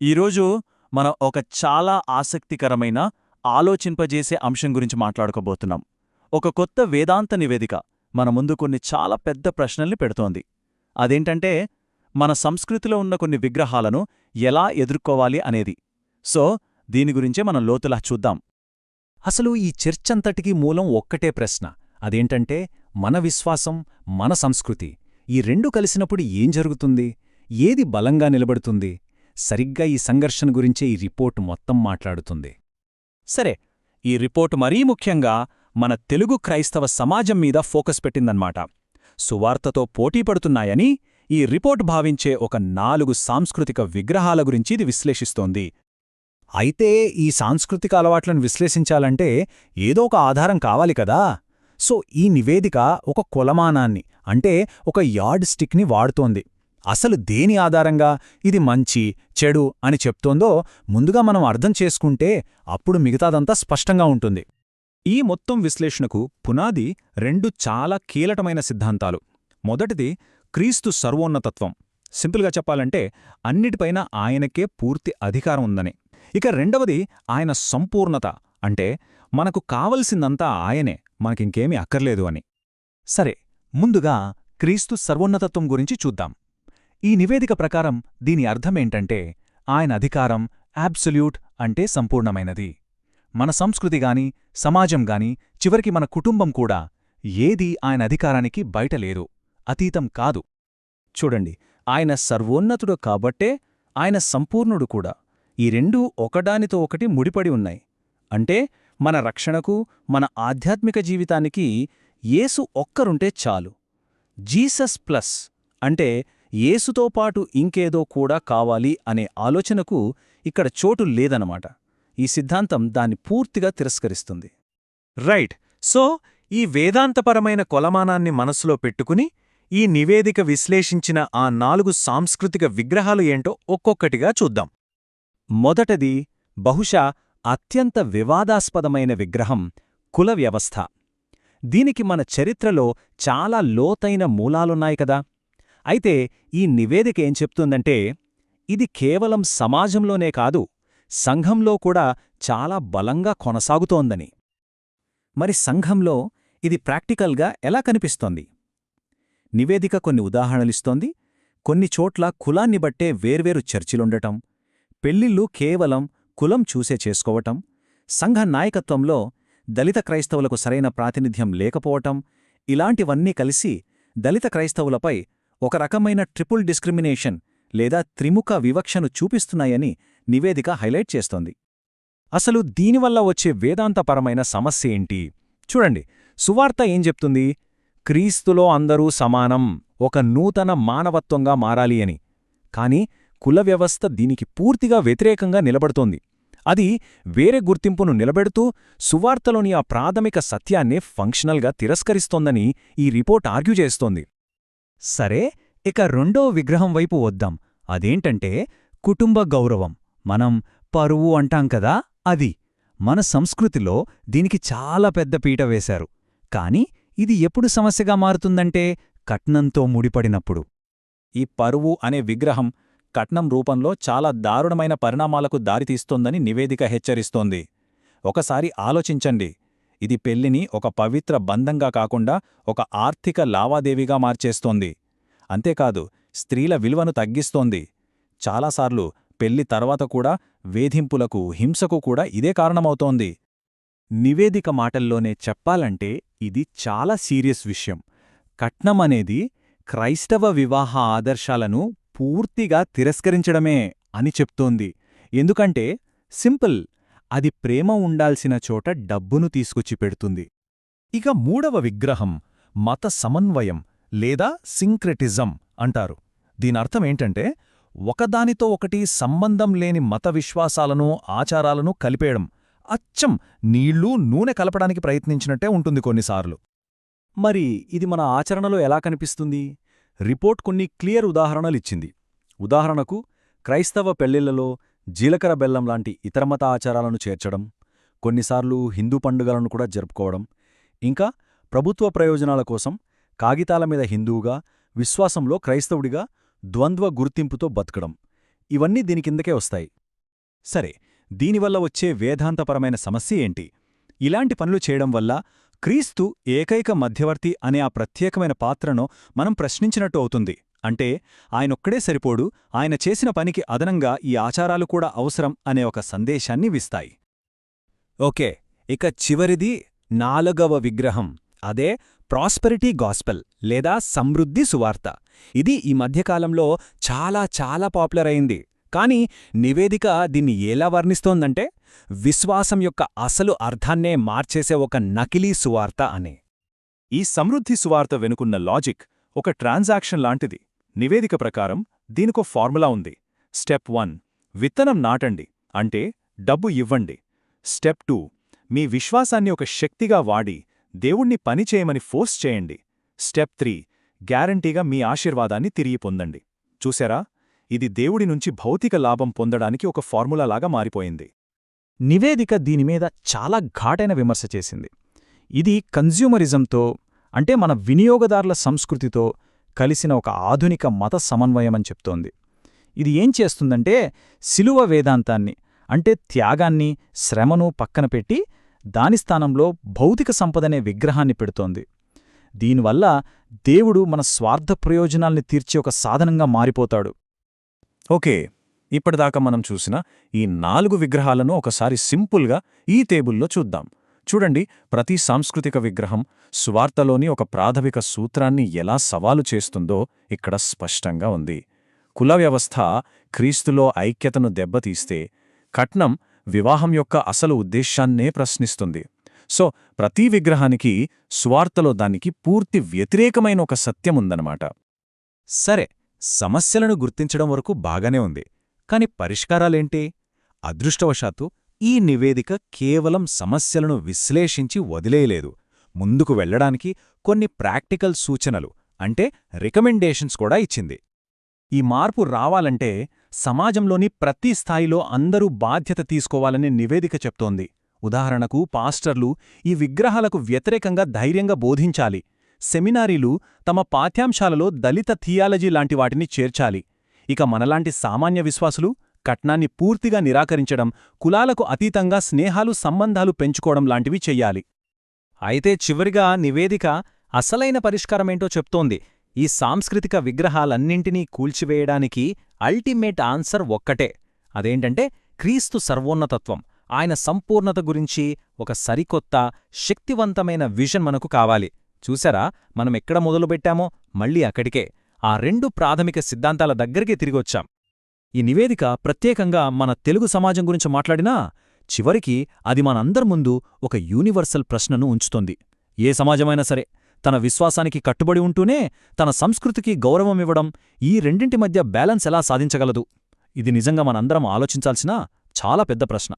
ఈరోజు మనం ఒక చాలా ఆసక్తికరమైన ఆలోచింపజేసే అంశం గురించి మాట్లాడుకోబోతున్నాం. ఒక కొత్త వేదాంత నివేదిక మన ముందు కొన్ని చాలా పెద్ద ప్రశ్నల్ని పెడుతోంది. అదేంటంటే మన సంస్కృతిలో ఉన్న కొన్ని విగ్రహాలను ఎలా ఎదుర్కోవాలి అనేది. సో దీని గురించే మనం లోతులా చూద్దాం. అసలు ఈ చర్చంతటికీ మూలం ఒక్కటే ప్రశ్న. అదేంటంటే మన విశ్వాసం మన సంస్కృతి. ఈ రెండు కలిసినప్పుడు ఏం జరుగుతుంది? ఏది బలంగా నిలబడుతుంది? సరిగ్గా ఈ సంఘర్షణ గురించే ఈ రిపోర్ట్ మొత్తం మాట్లాడుతుంది. సరే ఈ రిపోర్టు మరీ ముఖ్యంగా మన తెలుగు క్రైస్తవ సమాజం మీద ఫోకస్ పెట్టిందన్నమాట. సువార్తతో పోటీపడుతున్నాయని ఈ రిపోర్ట్ భావించే ఒక నాలుగు సాంస్కృతిక విగ్రహాల గురించి ఇది విశ్లేషిస్తోంది. అయితే ఈ సాంస్కృతిక అలవాట్లను విశ్లేషించాలంటే ఏదో ఒక ఆధారం కావాలి కదా. సో ఈ నివేదిక ఒక కొలమానాన్ని అంటే ఒక యార్డ్ స్టిక్ని వాడుతోంది. అసలు దేని ఆధారంగా ఇది మంచి చెడు అని చెప్తోందో ముందుగా మనం అర్థం చేసుకుంటే అప్పుడు మిగతాదంతా స్పష్టంగా ఉంటుంది. ఈ మొత్తం విశ్లేషణకు పునాది రెండు చాలా కీలటమైన సిద్ధాంతాలు. మొదటిది క్రీస్తు సర్వోన్నతత్వం. సింపుల్గా చెప్పాలంటే అన్నిటిపైన ఆయనకే పూర్తి అధికారం ఉందని. ఇక రెండవది ఆయన సంపూర్ణత. అంటే మనకు కావలసిందంతా ఆయనే మనకింకేమీ అక్కర్లేదు అని. సరే ముందుగా క్రీస్తు సర్వోన్నతత్వం గురించి చూద్దాం. ఈ నివేదిక ప్రకారం దీని అర్థమేంటంటే ఆయన అధికారం అబ్సొల్యూట్ అంటే సంపూర్ణమైనది. మన సంస్కృతిగాని సమాజంగాని చివరికి మన కుటుంబం కూడా ఏదీ ఆయన అధికారానికి బయటలేదు అతీతం కాదు. చూడండి ఆయన సర్వోన్నతుడు కాబట్టే ఆయన సంపూర్ణుడు కూడా. ఈ రెండూ ఒకదానితో ఒకటి ముడిపడి ఉన్నాయి. అంటే మన రక్షణకు మన ఆధ్యాత్మిక జీవితానికి యేసు ఒక్కరుంటే చాలు. జీసస్ ప్లస్ అంటే యేసుతో పాటు ఇంకేదో కూడా కావాలి అనే ఆలోచనకు ఇక్కడ చోటు లేదనమాట ఈ సిద్ధాంతం దాన్ని పూర్తిగా తిరస్కరిస్తుంది. రైట్. సో ఈ వేదాంతపరమైన కొలమానాన్ని మనసులో పెట్టుకుని ఈ నివేదిక విశ్లేషించిన ఆ నాలుగు సాంస్కృతిక విగ్రహాలు ఏంటో ఒక్కొక్కటిగా చూద్దాం. మొదటది బహుశా అత్యంత వివాదాస్పదమైన విగ్రహం కుల వ్యవస్థ. దీనికి మన చరిత్రలో చాలా లోతైన మూలాలున్నాయి కదా. అయితే ఈ నివేదిక ఏం చెప్తుందంటే ఇది కేవలం సమాజంలోనే కాదు సంఘంలో కూడా చాలా బలంగా కొనసాగుతోందని. మరి సంఘంలో ఇది ప్రాక్టికల్గా ఎలా కనిపిస్తోంది? నివేదిక కొన్ని ఉదాహరణలిస్తోంది కొన్ని చోట్ల కులాన్ని బట్టే వేర్వేరు చర్చిలుండటం పెళ్ళిళ్ళు కేవలం కులం చూసే చేసుకోవటం సంఘ నాయకత్వంలో దళిత క్రైస్తవులకు సరైన ప్రాతినిధ్యం లేకపోవటం ఇలాంటివన్నీ కలిసి దళిత క్రైస్తవులపై ఒక రకమైన ట్రిపుల్ డిస్క్రిమినేషన్ లేదా త్రిముఖ వివక్షను చూపిస్తున్నాయని నివేదిక హైలైట్ చేస్తోంది. అసలు దీనివల్ల వచ్చే వేదాంతపరమైన సమస్య ఏంటి? చూడండి సువార్త ఏం చెప్తుంది? క్రీస్తులో అందరూ సమానం ఒక నూతన మానవత్వంగా మారాలి అని. కాని కుల వ్యవస్థ దీనికి పూర్తిగా వ్యతిరేకంగా నిలబడుతోంది. అది వేరే గుర్తింపును నిలబెడుతూ సువార్తలోని ఆ ప్రాథమిక సత్యాన్నే ఫంక్షనల్గా తిరస్కరిస్తోందని ఈ రిపోర్ట్ ఆర్గ్యూ చేస్తోంది. సరే ఇక రెండో విగ్రహం వైపు వద్దాం. అదేంటంటే కుటుంబ గౌరవం. మనం పరువు అంటాం కదా అది. మన సంస్కృతిలో దీనికి చాలా పెద్ద పీట వేశారు. కాని ఇది ఎప్పుడు సమస్యగా మారుతుందంటే కట్నంతో ముడిపడినప్పుడు. ఈ పరువు అనే విగ్రహం కట్నం రూపంలో చాలా దారుణమైన పరిణామాలకు దారితీస్తోందని నివేదిక హెచ్చరిస్తోంది. ఒకసారి ఆలోచించండి. ఇది పెళ్ళిని ఒక పవిత్ర బంధంగా కాకుండా ఒక ఆర్థిక లావాదేవీగా మార్చేస్తోంది. అంతేకాదు స్త్రీల విలువను తగ్గిస్తోంది. చాలాసార్లు పెళ్ళి తర్వాత కూడా వేధింపులకు హింసకు కూడా ఇదే కారణమవుతోంది. నివేదిక మాటల్లోనే చెప్పాలంటే ఇది చాలా సీరియస్ విషయం. కట్నమనేది క్రైస్తవ వివాహ ఆదర్శాలను పూర్తిగా తిరస్కరించడమే అని చెప్తోంది. ఎందుకంటే సింపుల్ అది ప్రేమ ఉండాల్సిన చోట డబ్బును తీసుకొచ్చి పెడుతుంది. ఇక మూడవ విగ్రహం మత సమన్వయం లేదా సింక్రెటిజం అంటారు. దీనర్థమేంటంటే ఒకదానితో ఒకటి సంబంధం లేని మత విశ్వాసాలను ఆచారాలను కలిపేయడం అచ్చం నీళ్ళు నూనె కలపడానికి ప్రయత్నించినట్టే ఉంటుంది కొన్నిసార్లు. మరి ఇది మన ఆచరణలో ఎలా కనిపిస్తుంది? రిపోర్ట్ కొన్ని క్లియర్ ఉదాహరణలిచ్చింది ఉదాహరణకు క్రైస్తవ పెళ్ళిళ్ళలో జీలకర్ర బెల్లం లాంటి ఇతర మత ఆచారాలను చేర్చడం కొన్నిసార్లు హిందూ పండుగలను కూడా జరుపుకోవడం ఇంకా ప్రభుత్వ ప్రయోజనాల కోసం కాగితాల మీద హిందువుగా విశ్వాసంలో క్రైస్తవుడిగా ద్వంద్వ గుర్తింపుతో బతకడం. ఇవన్నీ దీని కిందకే వస్తాయి. సరే దీనివల్ల వచ్చే వేదాంతపరమైన సమస్య ఏంటి? ఇలాంటి పనులు చేయడం వల్ల క్రీస్తు ఏకైక మధ్యవర్తి అనే ఆ ప్రత్యేకమైన పాత్రను మనం ప్రశ్నించినట్టు అవుతుంది. అంటే ఆయనొక్కడే సరిపోడు ఆయన చేసిన పనికి అదనంగా ఈ ఆచారాలు కూడా అవసరం అనే ఒక సందేశాన్ని విస్తాయి ఓకే ఇక చివరిది నాలుగవ విగ్రహం. అదే ప్రాస్పెరిటీ గాస్పెల్ లేదా సమృద్ధి సువార్త. ఇది ఈ మధ్యకాలంలో చాలా చాలా పాపులర్ అయింది. కానీ నివేదిక దీన్ని ఎలా వర్ణిస్తోందంటే విశ్వాసం యొక్క అసలు అర్థాన్నే మార్చేసే ఒక నకిలీ సువార్త అనే. ఈ సమృద్ధి సువార్త వెనుకున్న లాజిక్ ఒక ట్రాన్సాక్షన్ లాంటిది. నివేదిక ప్రకారం దీనికో ఫార్ములా ఉంది. స్టెప్ వన్ విత్తనం నాటండి. అంటే డబ్బు ఇవ్వండి. స్టెప్ టూ మీ విశ్వాసాన్ని ఒక శక్తిగా వాడి దేవుణ్ణి పనిచేయమని ఫోర్స్ చేయండి. స్టెప్ త్రీ గ్యారంటీగా మీ ఆశీర్వాదాన్ని తిరిగి పొందండి. చూశారా ఇది దేవుడి నుంచి భౌతిక లాభం పొందడానికి ఒక ఫార్ములాలాగా మారిపోయింది. నివేదిక దీనిమీద చాలా ఘాటైన విమర్శ చేసింది. ఇది కన్జ్యూమరిజంతో అంటే మన వినియోగదారుల సంస్కృతితో కలిసిన ఒక ఆధునిక మత సమన్వయమని చెప్తోంది. ఇది ఏం చేస్తుందంటే శిలువ వేదాంతాన్ని అంటే త్యాగాన్ని శ్రమను పక్కన పెట్టి దాని స్థానంలో భౌతిక సంపదనే విగ్రహాన్ని పెడుతోంది. దీనివల్ల దేవుడు మన స్వార్థ ప్రయోజనాల్ని తీర్చే ఒక సాధనంగా మారిపోతాడు. ఓకే ఇప్పటిదాకా మనం చూసిన ఈ నాలుగు విగ్రహాలను ఒకసారి సింపుల్గా ఈ టేబుల్లో చూద్దాం. చూడండి ప్రతి సాంస్కృతిక విగ్రహం స్వార్థలోని ఒక ప్రాథమిక సూత్రాన్ని ఎలా సవాలు చేస్తుందో ఇక్కడ స్పష్టంగా ఉంది. కుల వ్యవస్థ క్రీస్తులో ఐక్యతను దెబ్బతీస్తే కట్నం వివాహం యొక్క అసలు ఉద్దేశాన్నే ప్రశ్నిస్తుంది. సో ప్రతి విగ్రహానికి స్వార్థలో దానికి పూర్తి వ్యతిరేకమైన ఒక సత్యముందనమాట సరే సమస్యలను గుర్తించడం వరకు బాగానే ఉంది. కాని పరిష్కారాలేంటి? అదృష్టవశాత్తు ఈ నివేదిక కేవలం సమస్యలను విశ్లేషించి వదిలేయలేదు. ముందుకు వెళ్ళడానికి కొన్ని ప్రాక్టికల్ సూచనలు అంటే రికమెండేషన్స్ కూడా ఇచ్చింది. ఈ మార్పు రావాలంటే సమాజంలోని ప్రతి స్థాయిలో అందరూ బాధ్యత తీసుకోవాలని నివేదిక చెప్తోంది. ఉదాహరణకు పాస్టర్లు ఈ విగ్రహాలకు వ్యతిరేకంగా ధైర్యంగా బోధించాలి. సెమినారీలు తమ పాఠ్యాంశాలలో దళిత థియాలజీ లాంటి వాటిని చేర్చాలి. ఇక మనలాంటి సామాన్య విశ్వాసులు కట్నాన్ని పూర్తిగా నిరాకరించడం కులాలకు అతీతంగా స్నేహాలు సంబంధాలు పెంచుకోవడం లాంటివి చెయ్యాలి. అయితే చివరిగా నివేదిక అసలైన పరిష్కారమేంటో చెప్తోంది. ఈ సాంస్కృతిక విగ్రహాలన్నింటినీ కూల్చివేయడానికి అల్టిమేట్ ఆన్సర్ ఒక్కటే. అదేంటంటే క్రీస్తు సర్వోన్నతత్వం. ఆయన సంపూర్ణత గురించి ఒక సరికొత్త శక్తివంతమైన విజన్ మనకు కావాలి. చూసారా మనం ఎక్కడ మొదలుపెట్టామో? మళ్ళీ అక్కడికే. ఆ రెండు ప్రాథమిక సిద్ధాంతాల దగ్గరికి తిరిగొచ్చాం. ఈ నివేదిక ప్రత్యేకంగా మన తెలుగు సమాజం గురించి మాట్లాడినా చివరికి అది మనందరి ముందు ఒక యూనివర్సల్ ప్రశ్నను ఉంచుతోంది. ఏ సమాజమైనా సరే తన విశ్వాసానికి కట్టుబడి ఉంటూనే తన సంస్కృతికి గౌరవమివ్వడం ఈ రెండింటి మధ్య బ్యాలెన్స్ ఎలా సాధించగలదు? ఇది నిజంగా మనందరం ఆలోచించాల్సిన చాలా పెద్ద ప్రశ్న.